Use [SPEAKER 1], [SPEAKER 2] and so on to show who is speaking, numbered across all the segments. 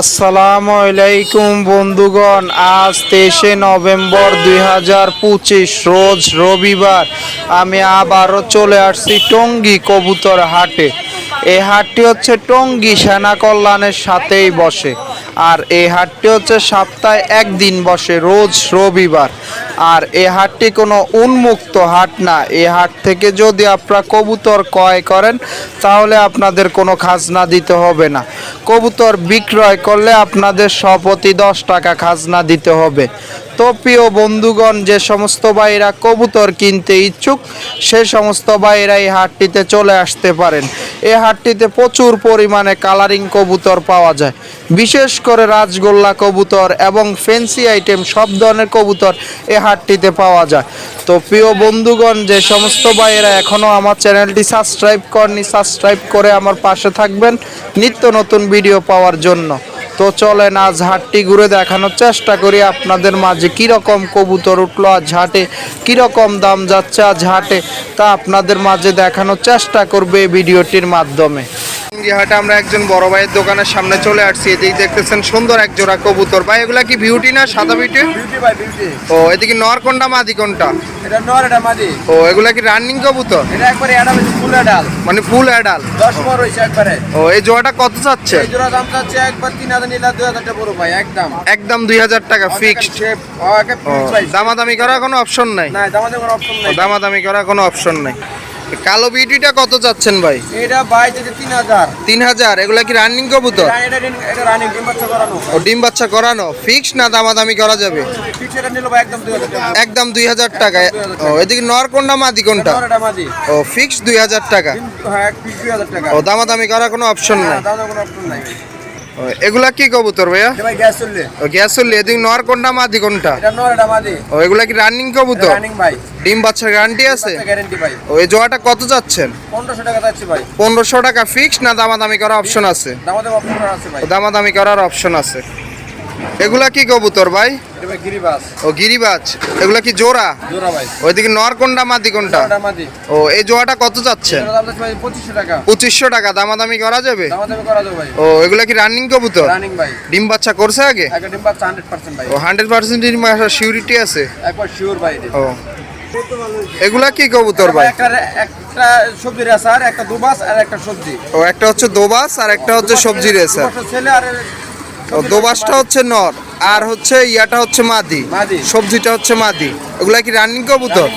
[SPEAKER 1] আসসালামু আলাইকুম বন্ধুগণ, আজ তেইশে নভেম্বর দুই হাজার পঁচিশ, রোজ রবিবার আমি আবারও চলে আসছি টঙ্গী কবুতর হাটে। এই হাটটি হচ্ছে টঙ্গী সেনা কল্যাণের সাথেই বসে আর এই হাটটি হচ্ছে সপ্তাহে একদিন বসে, রোজ রবিবার। আর এই হাটটি কোনো উন্মুক্ত হাট না এই হাট থেকে যদি আপনারা কবুতর ক্রয় করেন তাহলে আপনাদের কোনো খাজনা দিতে হবে না। কবুতর বিক্রয় করলে আপনাদের সপতি দশ টাকা খাজনা দিতে হবে। তো প্রিয় বন্ধুগণ, যে সমস্ত ভাইরা কবুতর কিনতে ইচ্ছুক, সে সমস্ত ভাইরা এই হাটটিতে চলে আসতে পারেন। এই হাটটিতে প্রচুর পরিমাণে কালারিং কবুতর পাওয়া যায়। বিশেষ করে রাজগোল্লা কবুতর এবং ফেন্সি আইটেম সব ধরনের কবুতর এই হাটটিতে পাওয়া যায়। তো প্রিয় বন্ধুগণ, যে সমস্ত ভাইয়েরা এখনও আমার চ্যানেলটি সাবস্ক্রাইব করেনি সাবস্ক্রাইব করে আমার পাশে থাকবেন। নিত্য নতুন ভিডিও পাওয়ার জন্য। তো চলেন আজ হাটটি ঘুরে দেখানোর চেষ্টা করি আপনাদের মাঝে কীরকম কবুতর উঠল আজ হাটে, কীরকম দাম যাচ্ছে আজ হাটে, তা আপনাদের মাঝে দেখানোর চেষ্টা করবে এই ভিডিওটির মাধ্যমে। হাটে আমরা একজন বড় ভাইয়ের দোকানের সামনে চলে আসছি। এদিকে দেখতেছেন সুন্দর এক জোড়া কবুতর। ভাই এগুলা কি বিউটি না সাদা বিউটি ও এদিকে নর কোনটা মাদি কোনটা?
[SPEAKER 2] এটা নর এটা মাদি।
[SPEAKER 1] ও এগুলা কি রানিং কবুতর?
[SPEAKER 2] এটা একবারে ফুল ডাল
[SPEAKER 1] মানে ফুল অ্যাডাল
[SPEAKER 2] পর একবারে।
[SPEAKER 1] ও এই জোড়াটা কত চাচ্ছে?
[SPEAKER 2] এই জোড়া দাম চাচ্ছে একবার তিন হাজার নিলে টাকা পড়ো ভাই একদম।
[SPEAKER 1] একদম দুই হাজার টাকা ফিক্সড দামাদামি করার কোনো অপশন নাই।
[SPEAKER 2] না দামাদের কোনো অপশন নাই।
[SPEAKER 1] দামাদামি করার কোনো অপশন নাই। কালো বিউটিটা কত চাচ্ছেন ভাই?
[SPEAKER 2] এটা বাই থেকে তিন হাজার।
[SPEAKER 1] তিন হাজার। এগুলা কি রানিং কবুতর?
[SPEAKER 2] এটা এটা রানিং ডিম বাচ্চা করানো।
[SPEAKER 1] ও ডিম বাচ্চা করানো। ফিক্স না দামাদামি করা যাবে?
[SPEAKER 2] একদম দুই হাজার টাকা।
[SPEAKER 1] ও এদিকে নর কোনটা মাদি কোনটা? ও ফিক্স দুই হাজার টাকা।
[SPEAKER 2] কিন্তু হ্যাঁ দুই হাজার টাকা।
[SPEAKER 1] ও দামাদামি করার কোনো অপশন
[SPEAKER 2] না
[SPEAKER 1] নাই। এগুলা কি কবুতর ভাইয়া?
[SPEAKER 2] গ্যাস চললে।
[SPEAKER 1] ও গ্যাস চললে। এদিকে নর কোনটা মাদি কোনটা? ও এগুলা কি রানিং কবুতর? ডিম বাচ্চার গ্যারান্টি আছে?
[SPEAKER 2] ওই
[SPEAKER 1] ও এই জোয়াটা কত যাচ্ছেন?
[SPEAKER 2] পনেরোশো টাকা
[SPEAKER 1] ফিক্স না দামাদামি করার অপশন আছে? দামাদামি করার অপশন আছে। এগুলা কি কবুতর ভাই? ও গিরিবাজ। এগুলা কি জোড়া? ওইদিকে নর কোনটা মাদি কোনটা? ও এই জোড়াটা কত যাচ্ছে?
[SPEAKER 2] পঁচিশশো টাকা।
[SPEAKER 1] দামাদামি করা যাবে? ও এগুলা কি রানিং কবুতর? ডিম বাচ্চা করছে আগে?
[SPEAKER 2] ডিম হান্ড্রেড পার্সেন্ট
[SPEAKER 1] ও হান্ড্রেড পার্সেন্ট সিউরিটি আছে?
[SPEAKER 2] একবার শিওর ভাই এটা।
[SPEAKER 1] ও। এগুলা কি কবুতর ভাই?
[SPEAKER 2] একটা সবজি রেসার একটা দুবাস আর একটা সবজি।
[SPEAKER 1] ও একটা হচ্ছে দোবাস আর একটা হচ্ছে সবজি রেসার।
[SPEAKER 2] ছেলে আর
[SPEAKER 1] দোবাসটা হচ্ছে নর আর হচ্ছে ইয়াটা হচ্ছে মাদি। সবজিটা হচ্ছে মাদি। এগুলা কি রানিং কবুতর?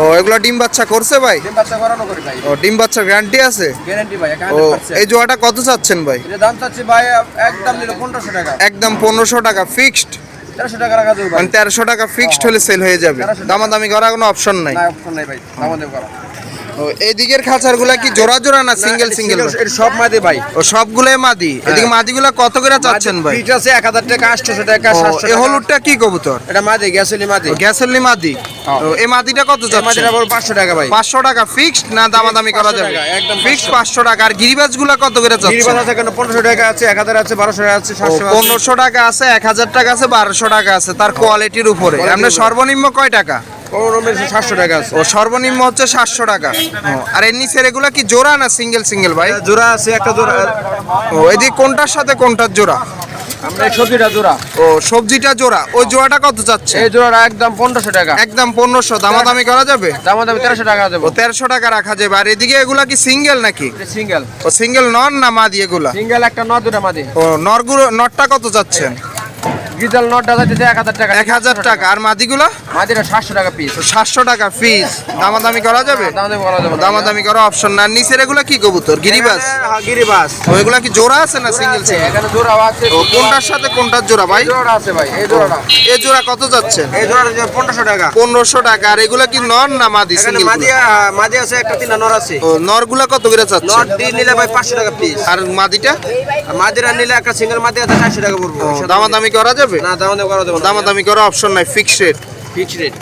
[SPEAKER 1] ও এগুলা ডিম বাচ্চা করছে ভাই? ও ডিম বাচ্চার গ্যারান্টি আছে? ও এই জোয়াটা কত চাচ্ছেন ভাই?
[SPEAKER 2] একদম পনেরোশো টাকা।
[SPEAKER 1] ফিক্সড
[SPEAKER 2] তেরোশো টাকা ভাই।
[SPEAKER 1] মানে ফিক্সড হলে সেল হয়ে যাবে।
[SPEAKER 2] 1300 টাকা।
[SPEAKER 1] দামাদামি করার কোনো অপশন নাই।
[SPEAKER 2] অপশন নাই ভাই। দামাদামি করা।
[SPEAKER 1] এই দিকের খাঁচারগুলা কি জোড়া জোড়া না সিঙ্গেল সিঙ্গেল
[SPEAKER 2] সব মাদি ভাই।
[SPEAKER 1] ও সবগুলোই মাদি। এদিকে মাদিগুলা কত করে চাচ্ছেন ভাই?
[SPEAKER 2] ফিট আছে এক হাজার টাকা আটশোশো টাকা
[SPEAKER 1] এই হলুদটা কি কবুতর?
[SPEAKER 2] এটা মাদি গ্যাসলি মাদি।
[SPEAKER 1] ও, গ্যাসেরলি মাদি।
[SPEAKER 2] হ্যাঁ।
[SPEAKER 1] এই মাদিটা কত যাচ্ছে
[SPEAKER 2] মাদিটা টাকা ভাই।
[SPEAKER 1] পাঁচশো টাকা ফিক্সড না দামাদামি করা যাবে?
[SPEAKER 2] একদম
[SPEAKER 1] ফিক্সড
[SPEAKER 2] 500
[SPEAKER 1] পাঁচশো টাকা। আর গিরিবাজগুলা কত করে চাচ্ছে
[SPEAKER 2] গিরিবাস আছে কেন পনেরোশো টাকা আছে এক হাজার আছে বারোশো টাকা আছে
[SPEAKER 1] পনেরোশো টাকা আছে এক হাজার টাকা আছে বারোশো টাকা আছে তার কোয়ালিটির উপরে। আপনার সর্বনিম্ন কয় টাকা?
[SPEAKER 2] সাতশো টাকা আছে।
[SPEAKER 1] ও সর্বনিম্ন হচ্ছে সাতশো টাকা। আর এর নিচের এগুলা কি জোড়া না সিঙ্গেল সিঙ্গেল ভাই?
[SPEAKER 2] জোড়া আছে একটা জোড়া।
[SPEAKER 1] ও এদিকে কোনটার সাথে কোনটার জোড়া?
[SPEAKER 2] আমরা সবজিটা জোড়া।
[SPEAKER 1] ও সবজিটা জোড়া। ওই জোড়াটা কত চাচ্ছে?
[SPEAKER 2] এই জোড়াটা একদম পনেরোশো টাকা।
[SPEAKER 1] একদম পনেরোশো। দামাদামি করা যাবে?
[SPEAKER 2] দাম দাম তেরোশো টাকা দেবো।
[SPEAKER 1] তেরোশো টাকা রাখা যাবে। আর এদিকে এগুলা কি সিঙ্গেল নাকি?
[SPEAKER 2] সিঙ্গেল।
[SPEAKER 1] ও সিঙ্গেল নন না মাদি এগুলা?
[SPEAKER 2] সিঙ্গেল একটা ন দুটা মাদি।
[SPEAKER 1] ও নরগুলো নটটা কত যাচ্ছেন
[SPEAKER 2] গিজাল নটা যাচ্ছে এক হাজার টাকা।
[SPEAKER 1] এক হাজার টাকা। আর মাদিগুলা?
[SPEAKER 2] মাদিটা সাতশো টাকা পিস
[SPEAKER 1] সাতশো টাকা ফিস দামাদামি করা যাবে?
[SPEAKER 2] দাম দাম করা যাবে
[SPEAKER 1] দামাদামি করা অপশন না। নিচের এগুলা কি কবুতর? গিরিবাস?
[SPEAKER 2] হ্যাঁ, গিরিবাস।
[SPEAKER 1] ও এগুলা কি জোড়া আছে না সিঙ্গেল সিঙ্গেল
[SPEAKER 2] এখানে জোড়া আছে।
[SPEAKER 1] কোনটার সাথে কোনটার জোড়া ভাই?
[SPEAKER 2] এই জোড়াটা আছে ভাই এই জোড়াটা।
[SPEAKER 1] এ জোড়া কত যাচ্ছে?
[SPEAKER 2] এই জোড়াটা যে পনেরোশো টাকা।
[SPEAKER 1] পনেরোশো টাকা। আর এগুলা কি নর না মাদি সিঙ্গেল
[SPEAKER 2] মাদি মাদি আছে একটা তিনটা নর আছে।
[SPEAKER 1] ও নরগুলা কত করে চাচ্ছে
[SPEAKER 2] নট দিয়ে নিলে ভাই পাঁচশো টাকা পিস
[SPEAKER 1] আর মাদিটা?
[SPEAKER 2] মাদিরা নিলে একটা সিঙ্গেল মাদি আছে চারশো টাকা পড়ব।
[SPEAKER 1] দামাদামি করা যাবে
[SPEAKER 2] না দাম দাম করা দেবো
[SPEAKER 1] দামাদামি করা অপশন নাই ফিক্স রেট
[SPEAKER 2] ফিক্স রেট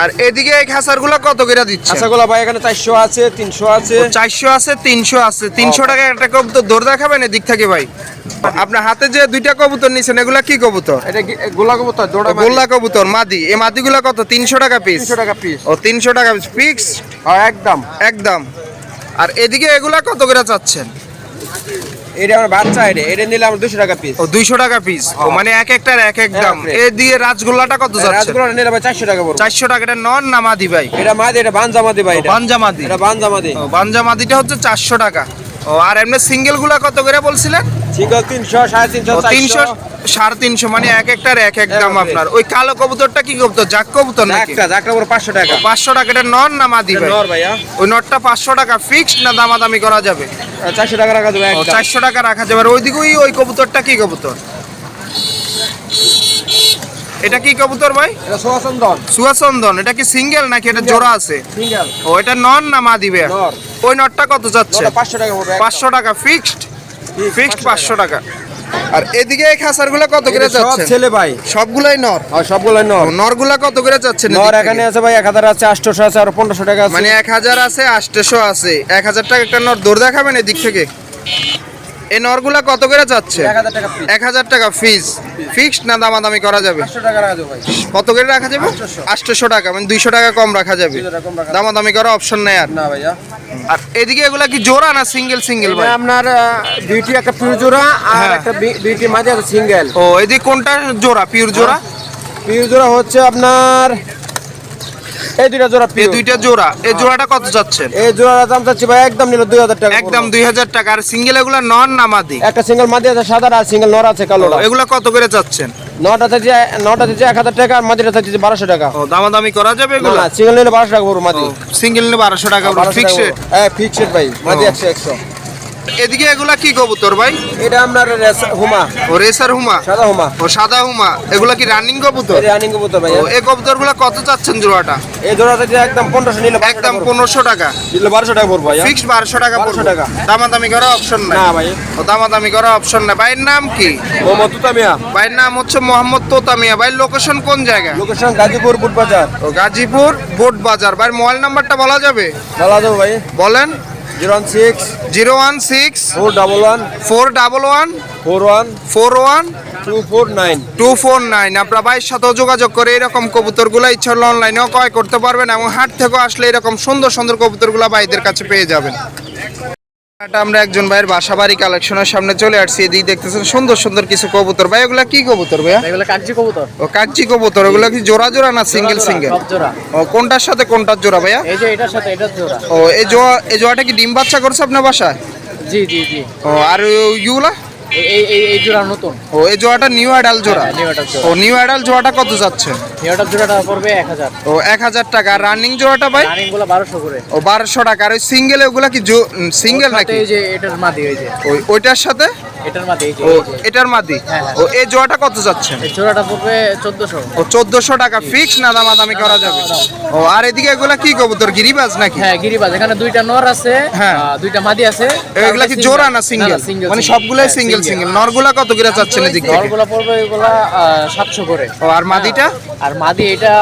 [SPEAKER 1] আর এদিকে এই খাসারগুলা কত করে দিচ্ছে?
[SPEAKER 2] আচ্ছা গোলা ভাই এখানে চারশো আছে তিনশো আছে।
[SPEAKER 1] চারশো আছে তিনশো আছে। তিনশো টাকা একটা কবুতর দৌড় দেখাবেন এদিক থেকে ভাই। আপনার হাতে যে দুইটা কবুতর নিছেন এগুলা কি কবুতর?
[SPEAKER 2] এটা গোলা কবুতর জোড়া
[SPEAKER 1] গোল্লা কবুতর মাদি। এই মাদিগুলা কত? তিনশো টাকা পিস
[SPEAKER 2] তিনশো টাকা পিস
[SPEAKER 1] ও তিনশো টাকা পিস ফিক্স
[SPEAKER 2] হ্যাঁ একদম।
[SPEAKER 1] একদম। আর এদিকে এগুলা কত করে চাচ্ছেন?
[SPEAKER 2] এটা আমার বাচ্চা এটা এটা নিলে আমার দুশো টাকা পিস
[SPEAKER 1] ও দুইশো টাকা পিস ও মানে এক একটার এক এক দাম। এ দিয়ে রাজগোল্লাটা কত যাচ্ছে?
[SPEAKER 2] রাজগুলো নিলে ভাই চারশো টাকা পড়বে।
[SPEAKER 1] চারশো টাকা এটা নন না মাদি ভাই?
[SPEAKER 2] এটা মাদি এটা মাদি ভাই এটা।
[SPEAKER 1] বাঞ্জা মাদি।
[SPEAKER 2] এটা বানজা মাদি।
[SPEAKER 1] বাঞ্জা মাদিটা হচ্ছে চারশো টাকা। ও আর এমনি সিঙ্গেলগুলা কত করে বলছিলেন?
[SPEAKER 2] সিঙ্গল তিনশো সাড়ে তিনশো
[SPEAKER 1] তিনশো সাড়ে তিনশো মানে এক একটার এক এক দাম। আপনার। ওই কালো কবুতরটা কি কবুতর? জাক কবুতর নাকি?
[SPEAKER 2] একটা যাকটা পাঁচশো টাকা।
[SPEAKER 1] পাঁচশো টাকা এটা নন না মাদি
[SPEAKER 2] নর ভাইয়া।
[SPEAKER 1] ওই নটটা পাঁচশো টাকা ফিক্সড না দামাদামি করা যাবে?
[SPEAKER 2] চারশো টাকা রাখা যাবে
[SPEAKER 1] চারশো টাকা রাখা যাবে। আর ওইদিকে ওই ওই কবুতরটা কি কবুতর? এটা কি কবুতর ভাই?
[SPEAKER 2] এটা সোয়াচন্দন।
[SPEAKER 1] সুয়াচন্দন। এটা কি সিঙ্গেল নাকি এটা জোড়া আছে?
[SPEAKER 2] সিঙ্গেল।
[SPEAKER 1] ও এটা নন না মা দিবে ওই নটটা কত যাচ্ছে?
[SPEAKER 2] নটা পাঁচশো টাকা পড়বে
[SPEAKER 1] পাঁচশো টাকা ফিক্সড ফিক্সড পাঁচশো টাকা। আর এদিকে এই খাসারগুলো কত করে
[SPEAKER 2] এটা সব ছেলে ভাই।
[SPEAKER 1] সবগুলাই নর?
[SPEAKER 2] আর সবগুলো নর।
[SPEAKER 1] নরগুলা কত করে যাচ্ছে?
[SPEAKER 2] নর এখানে আছে ভাই এক হাজার আছে আটশোশো আছে আর পনেরোশো টাকা আছে।
[SPEAKER 1] মানে এক হাজার আছে আটশো আছে। এক হাজার টাকা একটা নর দৌড় দেখাবেন এদিক থেকে? এই নরগুলা কত করে যাচ্ছে
[SPEAKER 2] এক হাজার টাকা
[SPEAKER 1] ফিস ফিক্সড না দামাদামি করা যাবে? কত করে রাখা যাবে?
[SPEAKER 2] 800
[SPEAKER 1] আটশোশো টাকা মানে দুইশো টাকা কম রাখা যাবে। দামাদামি করার অপশন নেই আর।
[SPEAKER 2] না ভাইয়া।
[SPEAKER 1] আর এদিকে এগুলা কি জোড়া না সিঙ্গেল সিঙ্গেল ভাই?
[SPEAKER 2] আপনার দুইটি একটা পিউর জোড়া আর
[SPEAKER 1] হ্যাঁ।
[SPEAKER 2] একটা বি- দুইটি মাঝে সিঙ্গেল
[SPEAKER 1] ও এদিকে কোনটা জোড়া? পিওর জোড়া?
[SPEAKER 2] পিউর জোড়া হচ্ছে আপনার এই দুইটা জোড়া
[SPEAKER 1] এই দুইটা জোড়া। এই জোড়াটা কত যাচ্ছেন
[SPEAKER 2] এই জোড়ার দাম চাচ্ছি ভাই একদম নিল দুই হাজার টাকা
[SPEAKER 1] একদম
[SPEAKER 2] পড়বে।
[SPEAKER 1] দুই হাজার টাকা। আর সিঙ্গেল এগুলা নন না মাদি?
[SPEAKER 2] একটা সিঙ্গেল মাঝে আছে সাদা আর সিঙ্গেল নর আছে কালোটা
[SPEAKER 1] এগুলা কত করে যাচ্ছেন?
[SPEAKER 2] নটা থেকে নটা থেকে এক হাজার টাকা আর মাঝেটা থেকে বারোশো টাকা।
[SPEAKER 1] ও দামাদামি করা যাবে এগুলা
[SPEAKER 2] না সিঙ্গেল নিলে বারোশো টাকা পড়ব মাঝে
[SPEAKER 1] সিঙ্গেল নিলে বারোশো টাকা ফিক্সড
[SPEAKER 2] হ্যাঁ ফিক্সড ভাই। মাঝে
[SPEAKER 1] ও।
[SPEAKER 2] একশো একশো।
[SPEAKER 1] এদিকে এগুলা কি কবুতর ভাই?
[SPEAKER 2] এটা আপনার হুমা।
[SPEAKER 1] ও রেসার হুমা?
[SPEAKER 2] সাদা হুমা।
[SPEAKER 1] ও সাদা হুমা। এগুলা কি রানিং কবুতর?
[SPEAKER 2] রানিং কবুতর ভাই।
[SPEAKER 1] ও এই কবুতরগুলা কত চাচ্ছেন জোড়াটা?
[SPEAKER 2] এই জোড়া থেকে একদম পনেরোশো নিলে
[SPEAKER 1] একদম পনেরোশো টাকা।
[SPEAKER 2] নিলে বারোশো টাকা পড়ব ভাই
[SPEAKER 1] ফিক্সড বারোশো টাকা
[SPEAKER 2] 1200
[SPEAKER 1] পড়বে।
[SPEAKER 2] টাকা।
[SPEAKER 1] দামাদামি করা অপশন নাই।
[SPEAKER 2] না ভাই।
[SPEAKER 1] ও দামাদামি করা অপশন নাই। ভাইয়ের নাম কি?
[SPEAKER 2] মোহাম্মদ তুতামিয়া।
[SPEAKER 1] ভাইয়ের নাম হচ্ছে মোহাম্মদ তোতামিয়া। ভাইয়ের লোকেশন কোন জায়গা?
[SPEAKER 2] লোকেশন গাজীপুর বুট বাজার
[SPEAKER 1] ও গাজীপুর বোট বাজার ভাইয়ের মোবাইল নাম্বারটা বলা যাবে?
[SPEAKER 2] বলা যাব ভাই।
[SPEAKER 1] বলেন।
[SPEAKER 2] Zero one six
[SPEAKER 1] zero one six
[SPEAKER 2] four double one
[SPEAKER 1] four double one
[SPEAKER 2] four one
[SPEAKER 1] four one
[SPEAKER 2] two four nine
[SPEAKER 1] two four nine. আপনার ভাইয়ের সাথেও যোগাযোগ করে এরকম কবুতরগুলো ইচ্ছা হলে অনলাইনেও ক্রয় করতে পারবেন এবং হাট থেকেও আসলে এরকম সুন্দর সুন্দর কবুতরগুলো ভাইদের কাছে পেয়ে যাবেন। আমরা একজন ভাইয়ের বাসা বাড়ি কালেকশনের সামনে চলে আসছি। এদিকে দেখতেছেন সুন্দর সুন্দর কিছু কবুতর। ভাই এগুলা কি কবুতর ভাইয়া?
[SPEAKER 3] এগুলা কাকজি কবুতর।
[SPEAKER 1] ও কাকজি কবুতর। এগুলা কি জোড়া জোড়া না সিঙ্গেল সিঙ্গেল
[SPEAKER 3] জোড়া
[SPEAKER 1] ও কোনটার সাথে কোনটার জোড়া ভাইয়া?
[SPEAKER 3] এই যে এটার সাথে এটার জোড়া।
[SPEAKER 1] ও এই জোড়া এই জোড়াটা কি ডিম বাচ্চা করছে আপনার বাসায়?
[SPEAKER 3] জি জি জি।
[SPEAKER 1] ও আর ইউলা
[SPEAKER 3] এই- এই এই এই জোড়া নতুন?
[SPEAKER 1] ও এই জোড়াটা নিউ অ্যাডাল জোড়া?
[SPEAKER 3] হ্যাঁ, new adult জোড়া।
[SPEAKER 1] ও নিউ অ্যাডাল জোড়াটা কত যাচ্ছে?
[SPEAKER 3] এটার জোড়াটা পড়বে এক হাজার।
[SPEAKER 1] ও এক হাজার টাকা। আর রানিং জোড়াটা ভাই?
[SPEAKER 3] রানিংগুলো বারোশো করে।
[SPEAKER 1] ও বারোশো টাকা। আর ওই সিঙ্গেল ওগুলা কি সিঙ্গেল নাকি?
[SPEAKER 3] এই যে এটার মাদি এই যে।
[SPEAKER 1] ওই ওইটার সাথে?
[SPEAKER 3] এটার মাদি এই যে
[SPEAKER 1] ও এটার মাদি?
[SPEAKER 3] হ্যাঁ, হ্যাঁ।
[SPEAKER 1] ও এই জোড়াটা কত যাচ্ছেন
[SPEAKER 3] এই জোড়াটা পড়বে চোদ্দশো।
[SPEAKER 1] ও চোদ্দশো টাকা ফিক্স না দামাদামি করা যাবে? ও আর এদিকে এগুলা কি কবুতর? গিরিবাজ নাকি?
[SPEAKER 3] হ্যাঁ গিরিবাজ। এখানে দুইটা নর আছে
[SPEAKER 1] হ্যাঁ।
[SPEAKER 3] দুইটা মাদি আছে।
[SPEAKER 1] এগুলা কি জোড়া না সিঙ্গেল মানে সবগুলাই সিঙ্গেল সিঙ্গেল। নরগুলা কত করে যাচ্ছেন এদিক থেকে?
[SPEAKER 3] নরগুলো পড়বে এগুলা সাতশো করে।
[SPEAKER 1] ও আর মাদিটা?
[SPEAKER 3] আর মাদি এটা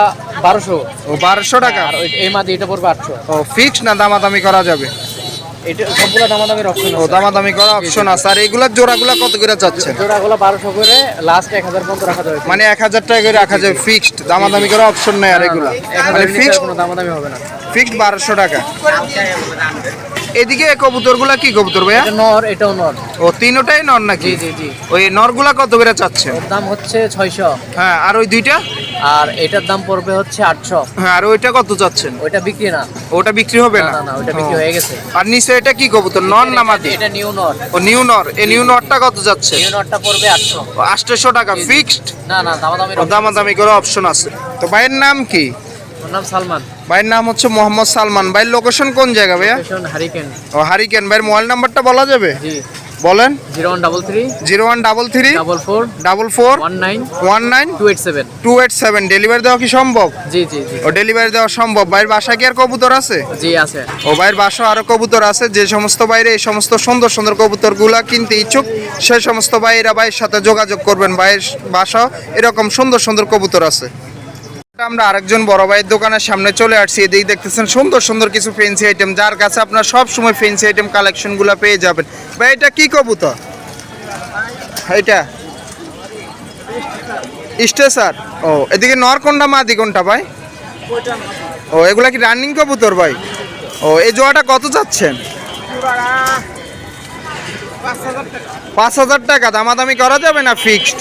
[SPEAKER 3] বারোশো।
[SPEAKER 1] ও বারোশো টাকা?
[SPEAKER 3] আর এই মাদি এটা পড়বে আটশো।
[SPEAKER 1] ও ফিক্স না দামাদামি করা যাবে?
[SPEAKER 3] এটা সবগুলো দামাদামির অপশন
[SPEAKER 1] ও দামাদামি করা অপশন আছে। আর এগুলার জোড়াগুলা কত করে যাচ্ছে
[SPEAKER 3] জোড়াগুলো বারোশো করে লাস্ট এক হাজার পর্যন্ত রাখা যাবে।
[SPEAKER 1] মানে এক হাজার টাকা করে রাখা যাবে ফিক্সড দামাদামি করা অপশন নেই আর এগুলা। মানে ফিক্সড
[SPEAKER 3] কোনো দামাদামি হবে না।
[SPEAKER 1] ফিক্সড বারোশো টাকা। এদিকে কবুতরগুলা কি কবুতর ভাইয়া?
[SPEAKER 3] নর এটাও নর।
[SPEAKER 1] ও তিনোটাই নর নাকি?
[SPEAKER 3] জি জি জি।
[SPEAKER 1] ওই নরগুলা কত করে চাচ্ছে?
[SPEAKER 3] ওর দাম হচ্ছে ছয়শো।
[SPEAKER 1] হ্যাঁ আর ওই দুইটা?
[SPEAKER 3] আর এটার দাম পড়বে হচ্ছে আটশো।
[SPEAKER 1] হ্যাঁ আর ওইটা কত চাচ্ছেন?
[SPEAKER 3] ওইটা বিক্রি না।
[SPEAKER 1] ওটা বিক্রি হবে
[SPEAKER 3] না?
[SPEAKER 1] না
[SPEAKER 3] না ওইটা বিক্রি হয়ে গেছে।
[SPEAKER 1] আর নিচে এটা কি কবুতর নর না মাদি
[SPEAKER 3] এটা নিউ নর।
[SPEAKER 1] ও নিউ নর। এই নিউ নরটা কত যাচ্ছে?
[SPEAKER 3] নিউ নরটা পড়বে আটশো।
[SPEAKER 1] আটশোশো টাকা ফিক্সড
[SPEAKER 3] না না দামাদামির
[SPEAKER 1] ও দামাদামি করে অপশন আছে। তো ভাইয়ের নাম কি?
[SPEAKER 3] নাম সালমান।
[SPEAKER 1] ভাইয়ের নাম হচ্ছে মোহাম্মদ সালমান। ভাইয়ের লোকেশন কোন জায়গা ভাইয়া?
[SPEAKER 3] হারিকেন
[SPEAKER 1] ও হারিকেন ভাইয়ের মোবাইল নাম্বারটা বলা যাবে?
[SPEAKER 3] জি।
[SPEAKER 1] বলেন।
[SPEAKER 3] Zero one double three.
[SPEAKER 1] Zero one double three.
[SPEAKER 3] Double four.
[SPEAKER 1] Double four.
[SPEAKER 3] One nine.
[SPEAKER 1] One nine.
[SPEAKER 3] Two eight seven.
[SPEAKER 1] Two eight seven. Delivery দেওয়া কি সম্ভব?
[SPEAKER 3] জি জি জি।
[SPEAKER 1] ও ডেলিভারি দেওয়া সম্ভব। ভাইয়ের বাসায় কি আর কবুতর আছে?
[SPEAKER 3] জি আছে।
[SPEAKER 1] ও ভাইয়ের বাসা আরও কবুতর আছে। যে সমস্ত বাইরে এই সমস্ত সুন্দর সুন্দর কবুতরগুলা কিনতে ইচ্ছুক সেই সমস্ত ভাইয়েরা ভাইয়ের সাথে যোগাযোগ করবেন। ভাইয়ের বাসা এরকম সুন্দর সুন্দর কবুতর আছে। আমরা আরেকজন বড় ভাইয়ের দোকানের সামনে চলে আসছি। এদিকে দেখতেছেন সুন্দর সুন্দর কিছু ফেন্সি আইটেম যার কাছে আপনার সব সময় ফেন্সি আইটেম কালেকশনগুলো পেয়ে যাবেন। ভাই, এটা কি কবুতর? এটা? স্টেসার? ও, এদিকে নর কোনটা, মাদি কোনটা ভাই? ও, এগুলা কি রানিং কবুতর ভাই? ও, এই জোয়াটা কত যাচ্ছেন পাঁচ হাজার টাকা। দামাদামি করা যাবে না ফিক্সড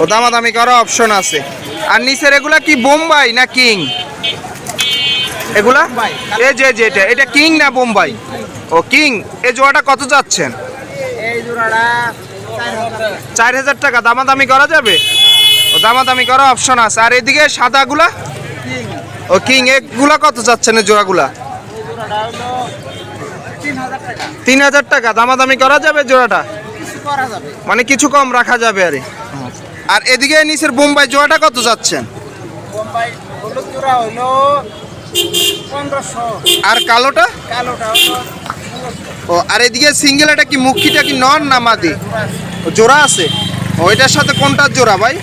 [SPEAKER 1] ও দামাদামি করা অপশন আছে। আর নিচের এগুলা কি বোম্বাই না কিং? এগুলা? এই যে যে এটা এটা কিং না বোম্বাই? ও কিং। এই জোড়াটা কত যাচ্ছেন?
[SPEAKER 2] এই জোড়াটা
[SPEAKER 1] চার হাজার। টাকা দামাদামি করা যাবে? ও দামাদামি করা অপশন আছে। আর এদিকে সাদাগুলা? ও কিং এগুলা কত যাচ্ছেন এই জোড়াগুলা?
[SPEAKER 2] তিন হাজার টাকা।
[SPEAKER 1] দামাদামি করা যাবে জোড়াটা? মানে কিছু কম রাখা যাবে আরে আর এদিকে নিচের বোম্বাই জোড়াটা কত যাচ্ছেন? আর কালোটা? ও আর এদিকে সিঙ্গেল এটা কি মুখিটা কি নন না মাদি? জোড়া আছে? ও এটার সাথে কোনটার জোড়া ভাই?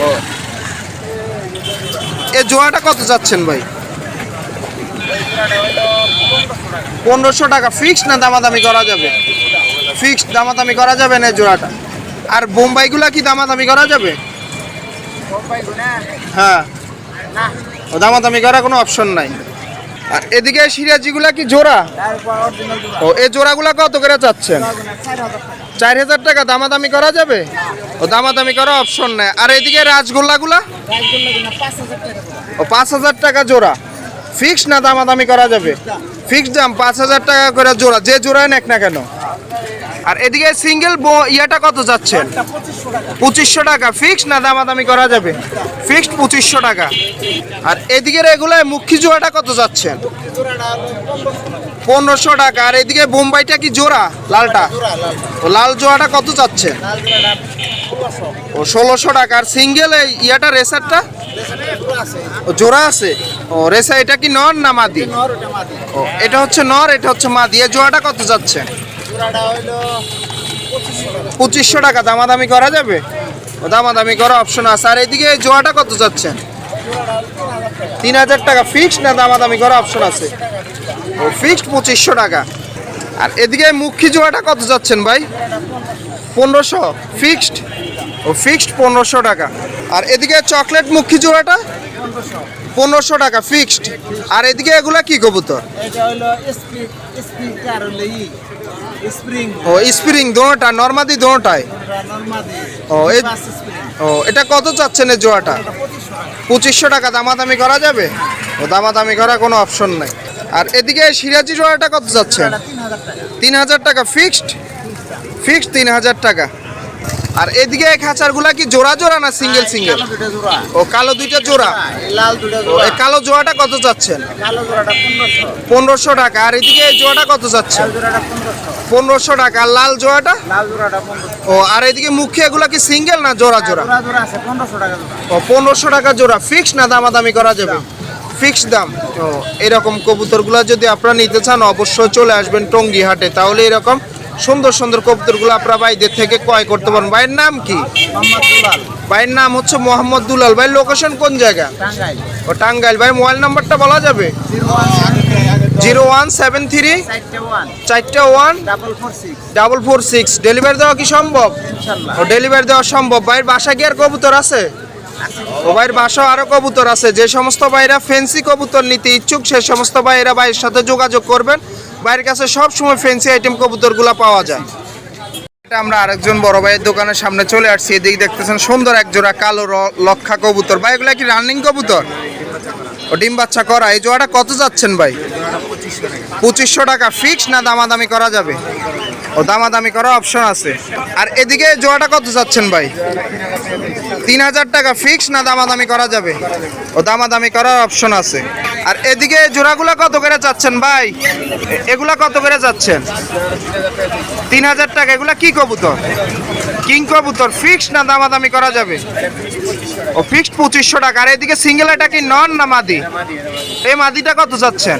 [SPEAKER 1] ও। এ জোড়াটা কত যাচ্ছেন ভাই?
[SPEAKER 2] পনেরোশো টাকা।
[SPEAKER 1] ফিক্সড না দামাদামি করা যাবে? ফিক্সড দামাদামি করা যাবে না জোড়াটা? আর বোম্বাইগুলা কি দামাদামি করা যাবে? হ্যাঁ। ও দামাদামি করার কোনো অপশন নাই। আর এদিকে সিরাজিগুলা কি জোড়া? ও এই জোড়াগুলা কত করে চাচ্ছেন?
[SPEAKER 2] চার হাজার টাকা
[SPEAKER 1] দামাদামি করা যাবে? ও দামাদামি করার অপশন নাই। আর এদিকে রাজগোল্লাগুলা? ও পাঁচ হাজার টাকা জোড়া। ফিক্স না দামাদামি করা যাবে? ফিক্স দাম পাঁচ হাজার টাকা করে জোড়া, যে জোড়ায় নেক না কেন? আর এদিকে সিঙ্গেল ইয়াটা কত যাচ্ছেন
[SPEAKER 2] পঁচিশশো টাকা।
[SPEAKER 1] ফিক্সড না দামাদামি করা যাবে? ফিক্সড পঁচিশশো টাকা। আর এদিকে রেগুলার মুখী জোড়াটা কত যাচ্ছেন
[SPEAKER 2] পনেরোশো টাকা।
[SPEAKER 1] আর এদিকে বোম্বাইটা কি জোড়া? লালটা?
[SPEAKER 2] লাল
[SPEAKER 1] ও লাল জোড়াটা কত
[SPEAKER 2] ষোলোশো
[SPEAKER 1] ও ষোলোশো টাকা। আর সিঙ্গেল এই ইয়াটা রেসারটা? ও জোড়া আছে? ও রেসা এটা কি নর না মাদি? ও এটা হচ্ছে নর এটা হচ্ছে মাদি। এই জোড়াটা কত
[SPEAKER 2] হলো পঁচিশশো টাকা।
[SPEAKER 1] দামাদামি করা যাবে? ও দামাদামি করা অপশন আছে। আর এদিকে এই জোড়াটা কত যাচ্ছে?
[SPEAKER 2] তিন হাজার টাকা।
[SPEAKER 1] তিন হাজার টাকা ফিক্সড না দামাদামি করা অপশন আছে? ও ফিক্সড পঁচিশশো টাকা। আর এদিকে মুখী জোড়াটা কত যাচ্ছেন ভাই? পনেরোশো। ফিক্সড ও ফিক্সড পনেরোশো টাকা। আর এদিকে চকলেট মুখী জোড়াটা
[SPEAKER 2] পনেরোশো
[SPEAKER 1] টাকা ফিক্সড আর এদিকে এগুলা কি কবুতর? ও স্প্রিং দোনোটা নর্মাদি দোনোটায়। ও, ও এটা কত চাচ্ছেন এই
[SPEAKER 2] এটা
[SPEAKER 1] পঁচিশশো টাকা। দামাদামি করা যাবে? ও দামাদামি করার কোনো অপশন নাই। আর এদিকে সিরাজি জোড়াটা কত যাচ্ছেন
[SPEAKER 2] এটা তিন হাজার টাকা
[SPEAKER 1] ফিক্সড ফিক্সড তিন হাজার টাকা। আর এদিকে খাঁচারগুলা কি জোড়া জোড়া না সিঙ্গেল সিঙ্গেল
[SPEAKER 2] দুটো জোড়া।
[SPEAKER 1] ও কালো দুইটা জোড়া?
[SPEAKER 2] এই লাল
[SPEAKER 1] এই কালো জোড়াটা কত যাচ্ছেন
[SPEAKER 2] কালো জোড়াটা পনেরোশো।
[SPEAKER 1] টাকা। আর এদিকে এই জোড়াটা কত যাচ্ছে?
[SPEAKER 2] জোড়াটা পনেরোশো।
[SPEAKER 1] টাকা। আর লাল জোড়াটা?
[SPEAKER 2] লাল জোড়াটা পনেরোশো।
[SPEAKER 1] ও আর এদিকে মুখে এগুলা কি সিঙ্গেল না জোড়া জোড়া?
[SPEAKER 2] জোড়া জোড়া আছে পনেরোশো টাকা জোড়া।
[SPEAKER 1] ও পনেরোশো টাকা জোড়া। ফিক্স না দামাদামি করা যাবে? ফিক্স দাম? ও এরকম কবুতরগুলো যদি আপনারা নিতে চান অবশ্যই চলে আসবেন টঙ্গি হাটে তাহলে এরকম সুন্দর সুন্দর কবুতরগুলো আপনারা ভাইদের থেকে ক্রয় করতে পারেন। ভাইয়ের নাম কি? ভাইয়ের নাম হচ্ছে মোহাম্মদ দুলাল। ভাই লোকেশন কোন জায়গা? ও টাঙ্গাইল। ভাই মোবাইল নাম্বারটা বলা যাবে? জিরো ওয়ান সেভেন থ্রি
[SPEAKER 2] চারটে ওয়ান।
[SPEAKER 1] চারটা one
[SPEAKER 2] double four six.
[SPEAKER 1] Double four six. Delivery দেওয়া কি সম্ভব? ও ডেলিভারি দেওয়া সম্ভব। ভাইয়ের বাসা কি আর কবুতর আছে? ও ভাইয়ের বাসাও আরও কবুতর আছে। যে সমস্ত ভাইরা ফেন্সি কবুতর নিতে ইচ্ছুক সেই সমস্ত ভাইরা ভাইয়ের সাথে যোগাযোগ করবেন। ভাইয়ের কাছে সব সময় ফেন্সি আইটেম কবুতরগুলো পাওয়া যায়। আমরা আরেকজন বড় ভাইয়ের দোকানের সামনে চলে আসছি। এদিকে দেখতেছেন সুন্দর এক জোড়া কালো লক্ষা কবুতর। ভাই, এগুলা কি রানিং কবুতর? ও ডিম বাচ্চা করা। এই জোড়াটা কত যাচ্ছেন ভাই? পঁচিশশো টাকা। ফিক্স না দামাদামি করা যাবে? ও দামাদামি করা অপশন আছে। আর এদিকে জোড়াটা কত যাচ্ছেন ভাই? তিন হাজার টাকা ফিক্স না দামাদামি করা যাবে? ও দামাদামি করার অপশন আছে। আর এদিকে জোড়াগুলা কত করে চাচ্ছেন ভাই? এগুলা কত করে যাচ্ছেন? তিন হাজার টাকা, এগুলা কি কবুতর? কিং কবুতর ফিক্স না দামাদামি করা যাবে? ও ফিক্সড পঁচিশশো টাকা, আর এদিকে সিঙ্গেল এটা কি নন না মাদি? এই মাদিটা কত যাচ্ছেন?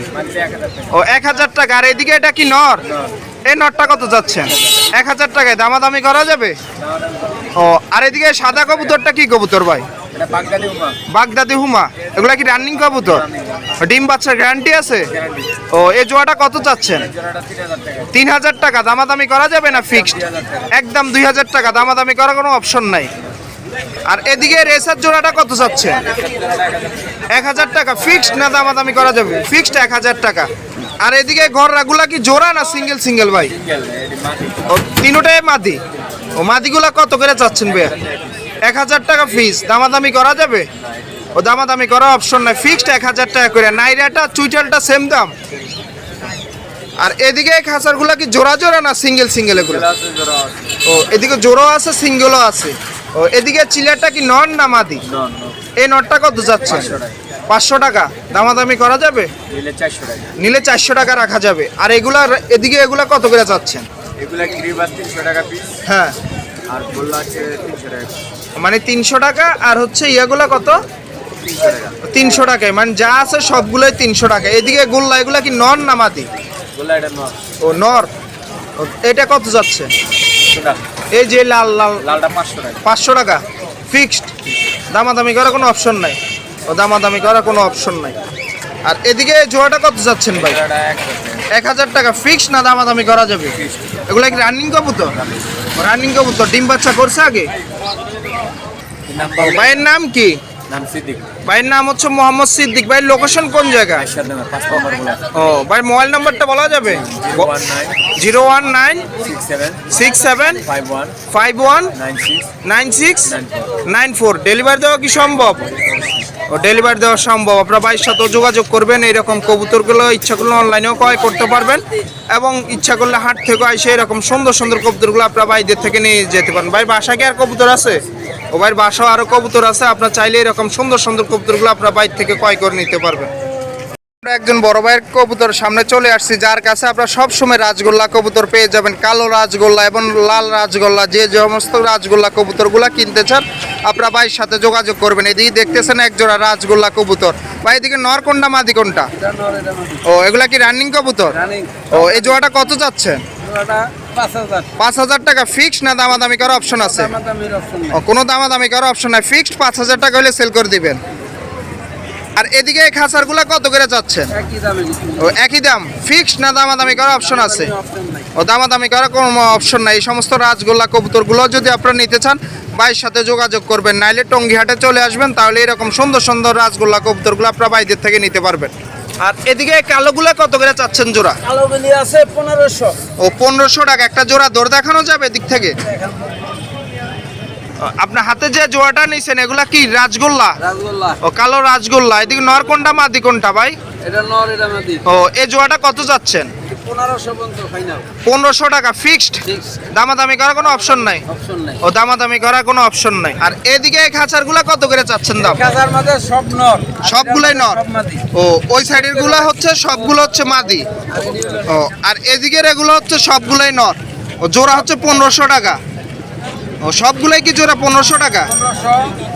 [SPEAKER 1] ও এক হাজার টাকা, আর এদিকে এটা কি নর? এই নটটা কত যাচ্ছেন? এক হাজার টাকায় দামাদামি করা যাবে? ও আর এদিকে সাদা কবুতরটা কি কবুতর ভাই?
[SPEAKER 3] বাগদাদি
[SPEAKER 1] হুমা। এগুলা কি রানিং কবুতর? ডিম বাচ্চার গ্যারান্টি আছে? ও এই জোড়াটা কত চাচ্ছেন?
[SPEAKER 3] তিন হাজার টাকা।
[SPEAKER 1] তিন হাজার টাকা দামাদামি করা যাবে না ফিক্সড? একদম দুই হাজার টাকা দামাদামি করার কোনো অপশন নাই। আর এদিকে রেসার জোড়াটা কত চাচ্ছে এক হাজার টাকা ফিক্সড না দামাদামি করা যাবে? ফিক্সড এক হাজার টাকা। আর এদিকে ঘররাগুলা কি জোড়া না সিঙ্গেল সিঙ্গেল ভাই? ও তিনোটাই মাদি। ও মাদিগুলা কত করে চাচ্ছেন ভাইয়া? এক হাজার টাকা ফিস দামাদামি করা যাবে? ও দামাদামি করা অপশন নাই। ফিক্সড এক হাজার টাকা করে। নাইরাটা চুইটালটা সেম দাম। আর এদিকে খাঁচারগুলা কি জোড়া জোড়া না সিঙ্গেল সিঙ্গেল এগুলো?
[SPEAKER 3] জোড়া আছে
[SPEAKER 1] ও এদিকে জোড়ো আছে সিঙ্গেলও আছে। ও এদিকে চিলারটা কি নন না মাদি?
[SPEAKER 3] নন
[SPEAKER 1] এই নটটা কত যাচ্ছে?
[SPEAKER 3] 500 টাকা।
[SPEAKER 1] পাঁচশো টাকা। দামাদামি করা যাবে?
[SPEAKER 3] নিলে চারশো টাকা।
[SPEAKER 1] নিলে চারশো টাকা রাখা যাবে। আর এগুলা এদিকে এগুলা কত করে চাচ্ছেন
[SPEAKER 3] এগুলা গ্রিবাস তিনশো টাকা পিস
[SPEAKER 1] হ্যাঁ।
[SPEAKER 3] আর গোল্লা আছে তিনশো টাকা
[SPEAKER 1] মানে তিনশো টাকা আর হচ্ছে ইয়েগুলা কত?
[SPEAKER 3] তিনশো
[SPEAKER 1] টাকায়। মানে যা আছে সবগুলোই তিনশো টাকা। এদিকে গোল্লা এগুলা কি নন না
[SPEAKER 3] গোল্লা
[SPEAKER 1] ও নর। ও, এটা কত যাচ্ছে? এই যে লাল লাল।
[SPEAKER 3] লালটা পাঁচশো টাকা।
[SPEAKER 1] পাঁচশো টাকা। ফিক্সড। দামাদামি করার কোনো অপশন নাই। ও দামাদামি করার কোনো অপশন নাই। আর এদিকে জোড়াটা কত যাচ্ছেন ভাই?
[SPEAKER 3] এক হাজার টাকা।
[SPEAKER 1] ফিক্স না দামাদামি করা যাবে? এগুলো কি রানিং কবুতর? রানিং কবুতর ডিম বাচ্চা করছে আগে? ভাইয়ের নাম কি? ভাইয়ের নাম হচ্ছে মোহাম্মদ সিদ্দিক। ভাই লোকেশন কোন
[SPEAKER 3] গোলা
[SPEAKER 1] ও ভাই মোবাইল নাম্বারটা বলা যাবে? Zero one nine
[SPEAKER 3] six seven five one nine six
[SPEAKER 1] nine
[SPEAKER 3] four.
[SPEAKER 1] Delivery দেওয়া কি সম্ভব? ও ডেলিভারি দেওয়া সম্ভব। আপনারা বাইশ সাথেও যোগাযোগ করবেন, এইরকম কবুতরগুলো ইচ্ছা করলে অনলাইনেও ক্রয় করতে পারবেন এবং ইচ্ছা করলে হাট থেকে এসে এরকম সুন্দর সুন্দর কবুতরগুলো আপনারা বাইদের থেকে নিয়ে যেতে পারেন। ভাই বাসা কি আর কবুতর আছে? ও ভাইয়ের বাসাও আরও কবুতর আছে, আপনার চাইলে এরকম সুন্দর সুন্দর কবুতরগুলো আপনারা বাইর থেকে ক্রয় করে নিতে পারবেন। আমরা একজন বড় ভাইয়ের কবুতর সামনে চলে আসছি যার কাছে আপনারা সবসময় রাজগোল্লা কবুতর পেয়ে যাবেন। কালো রাজগোল্লা এবং লাল রাজগোল্লা যে সমস্ত রাজগোল্লা কবুতরগুলা কিনতে চান আপনারা ভাইয়ের সাথে যোগাযোগ করবেন। এদিকে দেখতেছেন একজোড়া রাজগোল্লা কবুতর। ভাই এদিকে নর কোনটা মাদি কোনটা? ও এগুলা কি রানিং কবুতর? ও এই জোড়াটা কত যাচ্ছে?
[SPEAKER 3] পাঁচ হাজার।
[SPEAKER 1] টাকা ফিক্সড না দামাদামি করার অপশন আছে? কোনো দামাদামি করার অপশন নাই। ফিক্সড পাঁচ হাজার টাকা হলে সেল করে দিবেন। আর এদিকে এই খাঁচারগুলা কত করে যাচ্ছে? ও একই দাম? ফিক্সড না দামাদামি করার অপশন আছে? ও দামাদামি করার কোনো অপশন নাই। এই সমস্ত রাজগোল্লা কবুতরগুলো যদি আপনারা নিতে চান ভাইয়ের সাথে যোগাযোগ করবেন। নাইলে টঙ্গিহাটে চলে আসবেন তাহলে এরকম সুন্দর সুন্দর রাজগোল্লা কবুতরগুলো আপনারা বাইদের থেকে নিতে পারবেন। আর এদিকে কালোগুলা কত করে চাচ্ছেন জোড়া?
[SPEAKER 2] কালো বেলি আছে পনেরোশো।
[SPEAKER 1] ও পনেরোশো টাকা। একটা জোড়া দৌড় দেখানো যাবে এদিক থেকে? আপনার হাতে যে জোড়াটা নিছেন এগুলা কি রাজগোল্লা?
[SPEAKER 2] রাজগোল্লা।
[SPEAKER 1] ও কালো রাজগোল্লা। এদিকে নর কোনটা মাদি কোনটা ভাই?
[SPEAKER 2] এটা নর এটা মাদি।
[SPEAKER 1] ও এই জোয়াটা কত যাচ্ছেন?
[SPEAKER 2] পনেরোশো
[SPEAKER 1] টাকা ফিক্সড
[SPEAKER 2] ফিক্স
[SPEAKER 1] দামাদামি করার কোনো অপশন নাই?
[SPEAKER 2] অপশন নাই।
[SPEAKER 1] ও দামাদামি করার কোনো অপশন নাই। আর এদিকে এই খাঁচারগুলা কত করে চাচ্ছেন দাম? সবগুলাই নর?
[SPEAKER 2] সব মাদি।
[SPEAKER 1] ও ওই সাইডেরগুলা হচ্ছে সবগুলো হচ্ছে মাদি? ও আর এদিকের এগুলো হচ্ছে সবগুলাই নর? ও জোড়া হচ্ছে পনেরোশো টাকা। ও সবগুলাই কি জোড়া পনেরোশো টাকা?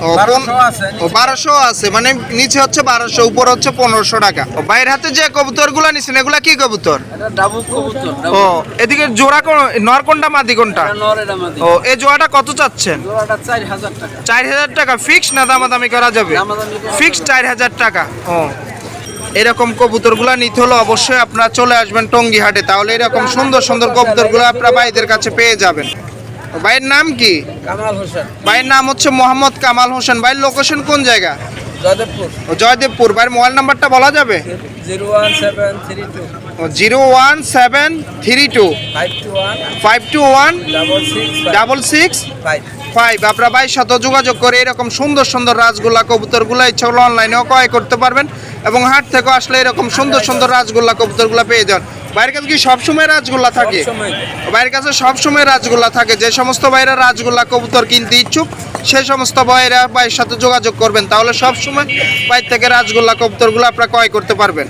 [SPEAKER 1] ও
[SPEAKER 2] বারোশো আছে
[SPEAKER 1] ও বারোশো আছে মানে নিচে হচ্ছে বারোশো উপর হচ্ছে পনেরোশো টাকা। ও বাইরের হাতে যে কবুতরগুলা নিছেন এগুলা কি কবুতর? ও এদিকে জোড়া কোন নর কোনটা মাদি কোনটা? ও এই জোড়াটা কত চাচ্ছেন?
[SPEAKER 2] চার হাজার টাকা।
[SPEAKER 1] ফিক্স না দামাদামি করা যাবে? ফিক্স চার হাজার টাকা ও। এরকম কবুতরগুলো নিতে হলে অবশ্যই আপনারা চলে আসবেন টঙ্গি হাটে তাহলে এরকম সুন্দর সুন্দর কবুতরগুলো আপনারা ভাইদের কাছে পেয়ে যাবেন। ভাইয়ের নাম কি?
[SPEAKER 2] কামাল হোসেন।
[SPEAKER 1] ভাইয়ের নাম হচ্ছে মোহাম্মদ কামাল হোসেন। ভাইয়ের লোকেশন কোন জায়গা?
[SPEAKER 2] জয়দেবপুর।
[SPEAKER 1] জয়দেবপুর। ভাইয়ের মোবাইল নাম্বারটা বলা যাবে?
[SPEAKER 2] Zero one seven three two.
[SPEAKER 1] Zero one seven three two.
[SPEAKER 2] Five two one. Double six five.
[SPEAKER 1] আপনারা ভাইয়ের সাথে যোগাযোগ করে এরকম সুন্দর সুন্দর রাজগোল্লা কবুতরগুলো ইচ্ছা হলে অনলাইনেও ক্রয় করতে পারবেন এবং হাট থেকে আসলে এরকম সুন্দর সুন্দর রাজগোল্লা কবুতরগুলো পেয়ে যান। বাইরের কাছে কি সবসময় রাজগোল্লা থাকে? বাইরের কাছে সবসময় রাজগোল্লা থাকে। যে সমস্ত বাইরে রাজগোল্লা কবুতর কিনতে ইচ্ছুক সেই সমস্ত বাইরা ভাইয়ের সাথে যোগাযোগ করবেন। তাহলে সবসময় বাইর থেকে রাজগোল্লা কবুতরগুলো আপনারা ক্রয় করতে পারবেন।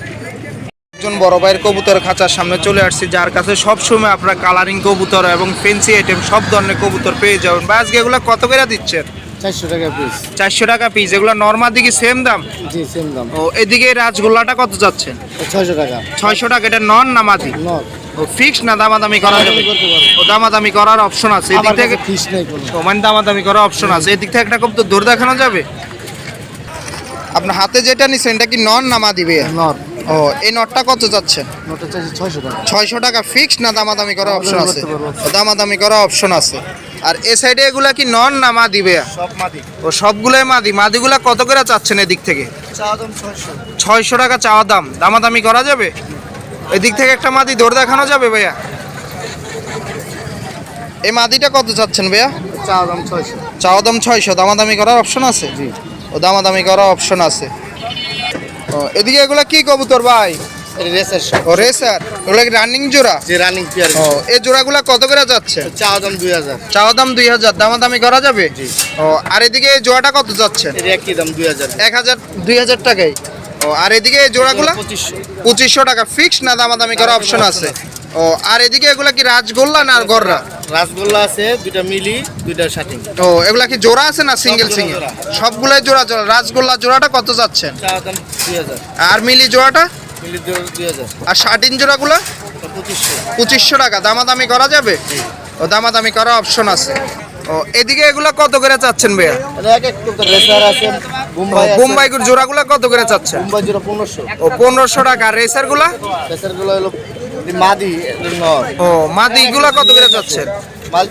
[SPEAKER 1] একজন বড় ভাইয়ের কবুতর খাঁচার সামনে চলে আসছি যার কাছে সবসময় আপনারা কালারিং কবুতর এবং ফেন্সি আইটেম সব ধরনের কবুতর পেয়ে যাবেন। বা আজকে এগুলো কত করে দিচ্ছেন?
[SPEAKER 4] চারশো টাকা পিস
[SPEAKER 1] চারশো টাকা পিস এগুলো নর্মাল দিকে সেম দাম?
[SPEAKER 4] জি সেম দাম।
[SPEAKER 1] ও এদিকে রাজগোল্লাটা কত যাচ্ছেন
[SPEAKER 4] ছয়শো টাকা।
[SPEAKER 1] ছয়শো টাকা এটা নন না মাদি
[SPEAKER 4] নট
[SPEAKER 1] ও ফিক্স না দামাদামি করা যাবে? ও দামাদামি করার অপশন আছে। এদিক থেকে
[SPEAKER 4] ফিস নেই কোনো।
[SPEAKER 1] মানে দামাদামি করার অপশন আছে। এদিক থেকে একটা কবুতর দৌড় দেখানো যাবে? আপনার হাতে যেটা নিছেন এটা কি নন না মাদি ভাইয়া
[SPEAKER 4] নট
[SPEAKER 1] ও এই নটটা কত যাচ্ছেন
[SPEAKER 4] নটটা চাইছি ছয়শো টাকা।
[SPEAKER 1] ছয়শো টাকা ফিক্স না দামাদামি করার অপশন আছে? দামাদামি করার অপশন আছে। আর এ সাইডে এগুলা কি নন না মাদি ভাইয়া?
[SPEAKER 4] সব মাদি।
[SPEAKER 1] ও সবগুলোই মাদি। মাদিগুলা কত করে চাচ্ছেন এদিক থেকে?
[SPEAKER 4] ছয়শো।
[SPEAKER 1] টাকা চাওয়া দাম। দামাদামি করা যাবে? এদিক থেকে একটা মাদি দৌড় দেখানো যাবে ভাইয়া? এই মাদিটা কত চাচ্ছেন ভাইয়া?
[SPEAKER 4] চা দাম ছয়শো।
[SPEAKER 1] চাওয়া দাম ছয়শো। দামাদামি করার অপশন আছে?
[SPEAKER 4] জি।
[SPEAKER 1] ও দামাদামি করার অপশন আছে। ও এদিকে এগুলা কি কবুতর ভাই?
[SPEAKER 4] রেসের
[SPEAKER 1] ও রেসার। এগুলা কি রানিং জোড়া?
[SPEAKER 4] যে রানিং পিয়ার
[SPEAKER 1] ও এই জোড়াগুলা কত করে যাচ্ছে?
[SPEAKER 4] চা দাম দুই হাজার।
[SPEAKER 1] চাওয়া দাম দুই হাজার। দামাদামি করা যাবে?
[SPEAKER 4] জি।
[SPEAKER 1] ও আর এদিকে এই জোড়াটা কত যাচ্ছেন
[SPEAKER 4] এর একই দাম দুই হাজার।
[SPEAKER 1] এক হাজার দুই হাজার টাকাই ও আর এদিকে এই জোড়াগুলা?
[SPEAKER 4] পঁচিশশো।
[SPEAKER 1] টাকা ফিক্স না দামাদামি করার অপশন আছে? ও আর এদিকে এগুলা কি রাজগোল্লা না গররা?
[SPEAKER 4] রাসগোল্লা আছে দুইটা মিলি দুইটা শাটিং।
[SPEAKER 1] ও এগুলা কি জোড়া আছে না সিঙ্গেল সিঙ্গেল। সবগুলাই জোড়া জোড়া। রাজগোল্লা জোড়াটা কত
[SPEAKER 4] হাজার।
[SPEAKER 1] আর মিলি জোড়াটা? আর জোড়াগুলো?
[SPEAKER 4] এটা পঁচিশশো।
[SPEAKER 1] টাকা। দামাদামি করা যাবে? ও দামাদামি করার অপশন আছে। ও এদিকে এগুলা কত করে চাচ্ছেন ভাইয়া?
[SPEAKER 4] বোম্বাই
[SPEAKER 1] জোড়াগুলা কত করে চাচ্ছেন?
[SPEAKER 4] পনেরোশো।
[SPEAKER 1] ও পনেরোশো টাকা।
[SPEAKER 4] রেসারগুলা রেসারগুলো হলো মাদি
[SPEAKER 1] ও মাদিগুলা কত করে চাচ্ছেন?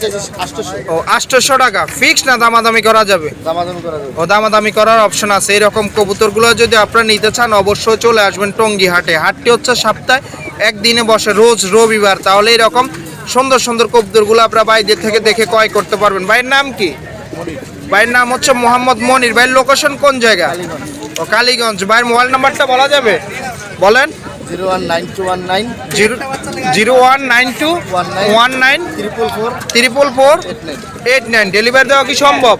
[SPEAKER 4] চাইছি আটশোশো?
[SPEAKER 1] ও আটশোশো টাকা। ফিক্স না দামাদামি করা যাবে?
[SPEAKER 4] দামাদামি করা যাবে।
[SPEAKER 1] ও দামাদামি করার অপশন আছে। এরকম কবুতরগুলো যদি আপনারা নিতে চান অবশ্যই চলে আসবেন টঙ্গি হাটে। হাটটি হচ্ছে সপ্তাহে একদিনে বসে রোজ রবিবার। তাহলে এরকম সুন্দর সুন্দর কবুতরগুলো আপনারা থেকে দেখে ক্রয় করতে পারবেন। ভাইয়ের নাম কি? ভাইয়ের নাম হচ্ছে মোহাম্মদ মনির। ভাইয়ের লোকেশন কোন জায়গা? ও কালীগঞ্জ। ভাইয়ের মোবাইল নাম্বারটা বলা যাবে? বলেন।
[SPEAKER 4] Zero one nine two one nine
[SPEAKER 1] zero zero one nine two one nine
[SPEAKER 4] triple four
[SPEAKER 1] triple four
[SPEAKER 4] eight nine
[SPEAKER 1] delivery দেওয়া কি সম্ভব?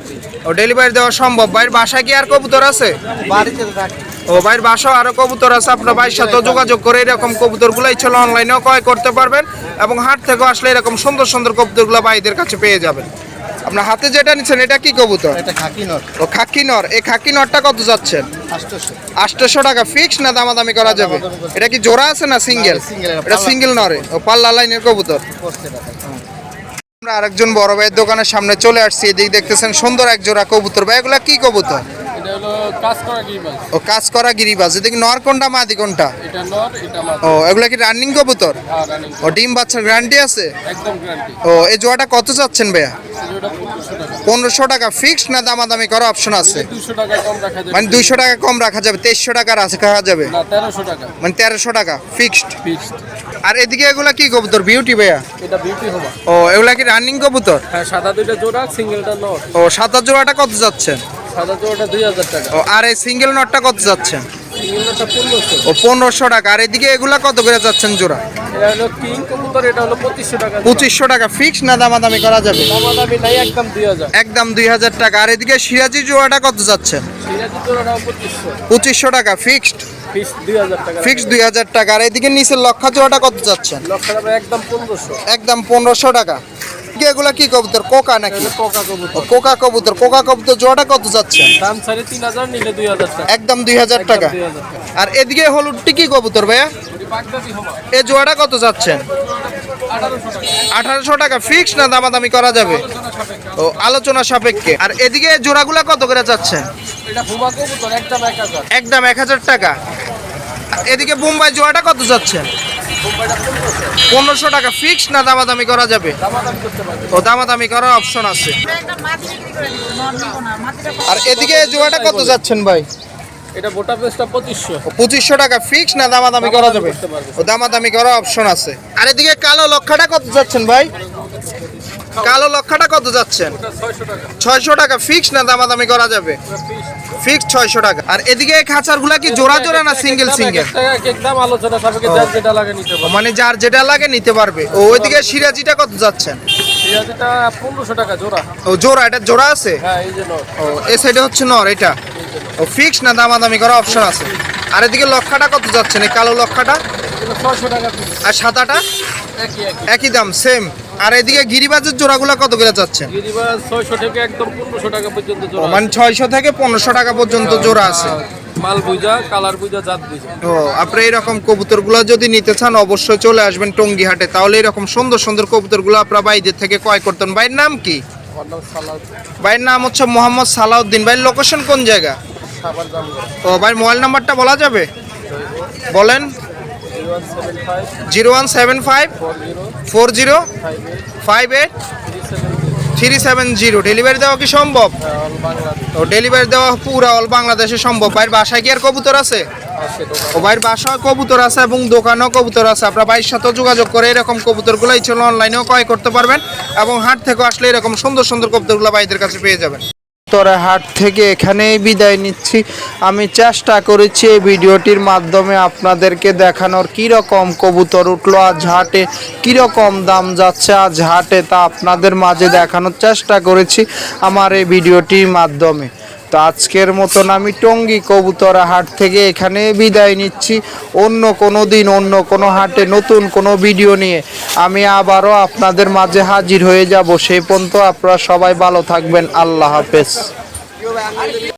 [SPEAKER 1] ও ডেলিভারি দেওয়া সম্ভব। ভাইয়ের বাসায় কি আর কবুতর আছে?
[SPEAKER 4] বাড়িতে থাকি।
[SPEAKER 1] ও ভাইয়ের বাসাও আরও কবুতর আছে। আপনার ভাইয়ের সাথে যোগাযোগ করে এরকম কবুতরগুলো ইচ্ছা অনলাইনেও ক্রয় করতে পারবেন এবং হাট থেকেও আসলে এরকম সুন্দর সুন্দর কবুতরগুলো ভাইদের কাছে পেয়ে যাবেন। আপনার হাতে যেটা নিচ্ছেন এটা কি কবুতর?
[SPEAKER 4] এটা খাকি নট
[SPEAKER 1] ও খাকি নর। এই খাকি নরটা কত যাচ্ছেন?
[SPEAKER 4] আটশোশো।
[SPEAKER 1] আটশোশো টাকা ফিক্স না দামাদামি করা যাবে? এটা কি জোড়া আছে না সিঙ্গেল
[SPEAKER 4] এটা
[SPEAKER 1] সিঙ্গেল নরে। ও পাল্লা লাইনের কবুতর। আমরা আরেকজন বড় ভাইয়ের দোকানের সামনে চলে আসছি। এদিক দেখতেছেন সুন্দর এক জোড়া কবুতর। ভাই এগুলা কি কবুতর?
[SPEAKER 3] কাজ করা কি
[SPEAKER 1] ও কাজ করা গিরিবাজ। এদিকে নর কোনটা মাদি কোনটা?
[SPEAKER 3] এটা নর এটা মাছ
[SPEAKER 1] ও এগুলা কি রানিং কবুতর?
[SPEAKER 3] আর
[SPEAKER 1] ও ডিম বাচ্চার গ্যারান্টি আছে?
[SPEAKER 3] একদম গ্যারান্টি
[SPEAKER 1] ও এই জোড়াটা কত চাচ্ছেন ভাইয়া?
[SPEAKER 3] পনেরোশো টাকা।
[SPEAKER 1] ফিক্সড না দামাদামি করা অপশন আছে?
[SPEAKER 3] দুশো টাকা কম রাখা যাবে।
[SPEAKER 1] মানে দুইশো টাকা কম রাখা যাবে তেইশশো টাকার আছে খাওয়া যাবে? মানে তেরোশো টাকা ফিক্সড
[SPEAKER 3] ফিক্সড
[SPEAKER 1] আর এদিকে এগুলা কি কবুতর? বিউটি ভাইয়া?
[SPEAKER 3] এটা বিউটি হোমা
[SPEAKER 1] ও এগুলা কি রানিং কবুতর?
[SPEAKER 3] হ্যাঁ সাদা দুইটা জোড়া সিঙ্গেলটা নর
[SPEAKER 1] ও সাদা জোড়াটা কত যাচ্ছে?
[SPEAKER 3] সাদা জোড়াটা দুই হাজার টাকা।
[SPEAKER 1] ও আর এই সিঙ্গেল নটটা কত যাচ্ছেন
[SPEAKER 3] সিঙ্গেলটা পনেরোশো।
[SPEAKER 1] ও পনেরোশো টাকা। আর এদিকে এগুলা কত করে যাচ্ছেন জোড়া?
[SPEAKER 3] এটা হলো কিং কবুতর এটা হলো পঁচিশশো টাকা
[SPEAKER 1] পঁচিশশো টাকা। ফিক্স না দামাদামি করা যাবে?
[SPEAKER 3] দামা দামি নাই একদম দুই হাজার।
[SPEAKER 1] একদম দুই হাজার টাকা। আর এদিকে সিরাজি জোড়াটা কত যাচ্ছেন
[SPEAKER 3] সিরাজি জোড়াটাও পঁচিশশো।
[SPEAKER 1] পঁচিশশো টাকা। ফিক্সড
[SPEAKER 3] ফিক্স দুই হাজার টাকা
[SPEAKER 1] টাকা। আর এদিকে নিচের লক্ষা জোড়াটা কত যাচ্ছেন
[SPEAKER 3] একদম পনেরোশো।
[SPEAKER 1] একদম পনেরোশো টাকা। কি এগুলা কি কবুতর? কোকা নাকি?
[SPEAKER 3] কোকা কবুতর।
[SPEAKER 1] কোকা কবুতর। কোকা কবুতর জোড়াটা কত যাচ্ছেন
[SPEAKER 3] দাম সাড়ে তিন হাজার নিলে দুই হাজার টাকা।
[SPEAKER 1] একদম দুই হাজার টাকা।
[SPEAKER 3] টাকা।
[SPEAKER 1] আর এদিকে হলুদটি কি কবুতর ভাইয়া? এ জোড়াটা কত যাচ্ছেন
[SPEAKER 3] আঠারোশো টাকা।
[SPEAKER 1] ফিক্স না দামাদামি করা যাবে? ও আলোচনা সাপেক্ষে। আর এদিকে জোড়াগুলা কত করে যাচ্ছেন
[SPEAKER 3] কবুতর একদম এক হাজার।
[SPEAKER 1] টাকা। এদিকে বোম্বাই জোড়াটা কত
[SPEAKER 3] মুম্বাইটা পনেরোশো।
[SPEAKER 1] টাকা ফিক্স না দামাদামি করা যাবে?
[SPEAKER 3] দামাদামি করতে
[SPEAKER 1] ও দামাদামি করার অপশন আছে।
[SPEAKER 5] একটা মাটি বিক্রি করে দিব নন নিব না মাটিটা
[SPEAKER 1] আর এদিকে জোড়াটা কত যাচ্ছেন ভাই?
[SPEAKER 3] এটা পঁচিশশো।
[SPEAKER 1] পঁচিশশো টাকা ফিক্স না দামাদামি করা যাবে? ও দামাদামি করার অপশন আছে। আর এদিকে কালো লক্ষাটা কত যাচ্ছেন ভাই? কালো লক্ষাটা কত যাচ্ছেন?
[SPEAKER 3] ছয়শো টাকা।
[SPEAKER 1] ফিক্স না দামাদামি করা যাবে? ফিক্স ছয়শো টাকা। আর এদিকে খাঁচারগুলা কি জোড়া জোড়া না সিঙ্গেল সিঙ্গেল
[SPEAKER 3] একদম আলোচনা সাপেক্ষে যার যেটা লাগে নিতে পারবে।
[SPEAKER 1] মানে যার যেটা লাগে নিতে পারবে। ও ওইদিকে সিরাজিটা কত যাচ্ছেন?
[SPEAKER 3] টাকা জোড়া।
[SPEAKER 1] ও জোড়া এটা জোড়া আছে?
[SPEAKER 3] হ্যাঁ এই
[SPEAKER 1] ও সাইডে হচ্ছে নর এটা? ও ফিক্স না দামাদামি করা অপশন আছে? আর এদিকে লক্ষাটা কত যাচ্ছেন? এই কালো লক্ষাটা?
[SPEAKER 3] টাকা
[SPEAKER 1] আর সাদাটা?
[SPEAKER 3] একই
[SPEAKER 1] দাম সেম আর এদিকে গিরিবাজের জোড়াগুলো কত করে যাচ্ছেন
[SPEAKER 3] গিরিবাজ ছয়শো থেকে একদম পনেরোশো টাকা পর্যন্ত জোড়া
[SPEAKER 1] মানে ছয়শো থেকে পনেরোশো টাকা পর্যন্ত জোড়া আছে।
[SPEAKER 3] মাল বুঝা কালার বুঝা জাত বুঝা
[SPEAKER 1] ও আপনি এরকম কবুতরগুলো যদি নিতে চান অবশ্যই চলে আসবেন টঙ্গি হাটে তাহলে এরকম সুন্দর সুন্দর কবুতরগুলো আপনারা বাইদের থেকে ক্রয় করতেন। ভাইয়ের নাম কি? ভাইয়ের নাম হচ্ছে মোহাম্মদ সালাউদ্দিন। ভাইয়ের লোকেশন কোন জায়গা? ও ভাইয়ের মোবাইল নাম্বারটা বলা যাবে? বলেন।
[SPEAKER 3] Zero one seven five four zero five eight three seven
[SPEAKER 1] zero. Delivery দেওয়া কি সম্ভব? ও ডেলিভারি দেওয়া পুরা অল বাংলাদেশে সম্ভব। ভাইয়ের বাসায় কি আর কবুতর আছে? ও ভাইয়ের বাসায় কবুতর আছে এবং দোকানেও কবুতর আছে। আপনার ভাইয়ের সাথেও যোগাযোগ করে এরকম কবুতরগুলো ইচ্ছে অনলাইনেও ক্রয় করতে পারবেন এবং হাট থেকে আসলে এরকম সুন্দর সুন্দর কবুতরগুলো ভাইদের কাছে পেয়ে যাবেন। তোরা হাট থেকে এখানেই বিদায় নিচ্ছি। আমি চেষ্টা করেছি এই ভিডিওটির মাধ্যমে আপনাদেরকে দেখানোর কীরকম কবুতর উঠল, আজ হাটে কীরকম দাম যাচ্ছে, আজ হাটে তা আপনাদের মাঝে দেখানোর চেষ্টা করেছি আমার এই ভিডিওটির মাধ্যমে। তো আজকের মতন আমি টঙ্গি কবুতরা হাট থেকে এখানে বিদায় নিচ্ছি। অন্য কোনো দিন, অন্য কোনো হাটে নতুন কোনো ভিডিও নিয়ে আমি আবারও আপনাদের মাঝে হাজির হয়ে যাব। সেই পর্যন্ত আপনারা সবাই ভালো থাকবেন। আল্লাহ হাফেজ।